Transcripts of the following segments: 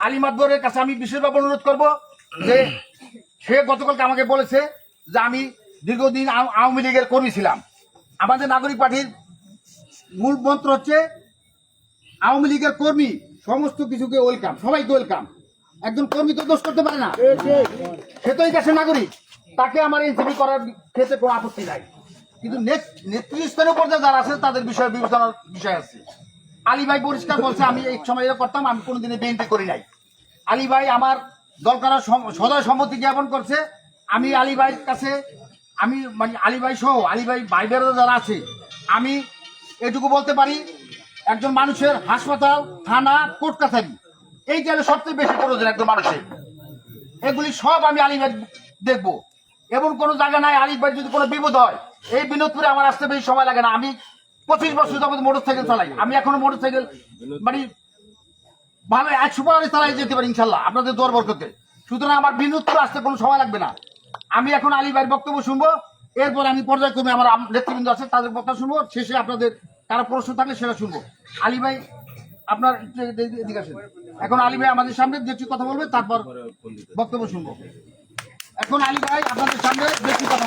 আলী মাদবরের কাছে আমি বিশেষভাবে অনুরোধ করব যে সে গতকালকে আমাকে বলেছে যে আমি দীর্ঘদিন আও- আওয়ামী লীগের কর্মী ছিলাম। আমাদের নাগরিক পার্টির মূল মন্ত্র হচ্ছে আওয়ামী লীগের কর্মী সমস্ত কিছুকে ওয়েলকাম, সবাইকে ওয়েলকাম। একজন কর্মী তো দোষ করতে পারে না। সে তো এই দেশের নাগরিক। তাকে আমার এনসিপি করার ক্ষেত্রে কোনো আপত্তি নাই। কিন্তু নেত- নেতৃস্থানীয় পর্যায়ে যারা আছে, তাদের বিষয়ে বিবেচনার বিষয় আছে। আলী ভাই পরিষ্কার বলছে, আমি এই সময় এটা করতাম, আমি কোনোদিনে বিএনপি করি নাই। আলী ভাই আমার দরকার সদয় সম্মতি জ্ঞাপন করছে। আমি আলী ভাইয়ের কাছে, আমি মানে আলী ভাই সহ, আলী ভাই ভাই বেরোদা যারা আছে, আমি এটুকু বলতে পারি, একজন মানুষের হাসপাতাল, থানা কোর্ট কাছারি এই গেলে সবচেয়ে বেশি প্রয়োজন একজন মানুষের। এগুলি সব আমি আলিভাই দেখব। এমন কোনো জায়গা নাই, আলী ভাই যদি কোনো বিপদ হয়, এই বিনোদপুরে আমার আসতে বেশি সময় লাগে না। আমি পঁচিশ বছর যাবত মোটর সাইকেল চালাই। আমি এখনও মোটর সাইকেল মানে ভালো একশো পারে চালাই যেতে পারি, ইনশাল্লাহ, আপনাদের দোয়ার বরকতে। সুতরাং আমার বিনোদপুর আসতে কোনো সময় লাগবে না। আমি এখন আলী ভাইয়ের বক্তব্য শুনব, এরপর আমি পর্যায়ক্রমে আমার নেতৃবৃন্দ আছে, তাদের বক্তব্য শুনব, শেষে আপনাদের কারও প্রশ্ন থাকলে সেটা শুনব। আলী ভাই, আপনার এদিকে- আসেন। এখন আলী ভাই আমাদের সামনে যেটি কথা বলবে, তারপর বক্তব্য শুনব। এখন আলী ভাই, আপনাদের সামনে বেশি কথা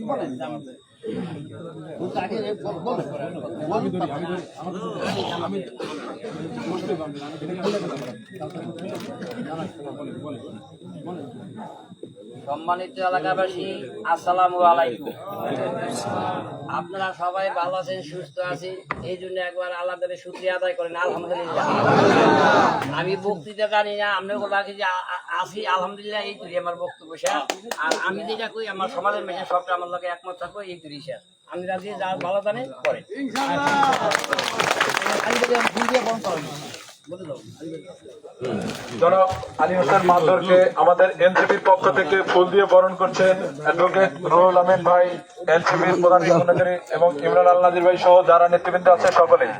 বলবে সম্মানিত এলাকাবাসী, আসসালামু আলাইকুম। আপনারা সবাই ভালো আছেন, সুস্থ আছেন এই জন্য একবার আল্লাহ শুক্রিয়া আদায় করেন, আলহামদুলিল্লাহ। আমি বক্তৃতা জানি না আপনার কথা যে আ- আ- আলহামদুলিল্লাহ, এই তুলি আমার বক্তব্য স্যার আর আমি যেটা কই, আমার সমাজের মেশে সবটা আমার লোকে একমত থাকব এই তুলি স্যার আমি রাজি, যা ভালো জানে করে হোসেন আমাদের এনসিপির পক্ষ থেকে ফুল দিয়ে বরণ করছেন ভাই এবং ইমরান আল ভাই সহ যারা নেতৃবৃন্দ আছে সকলেই।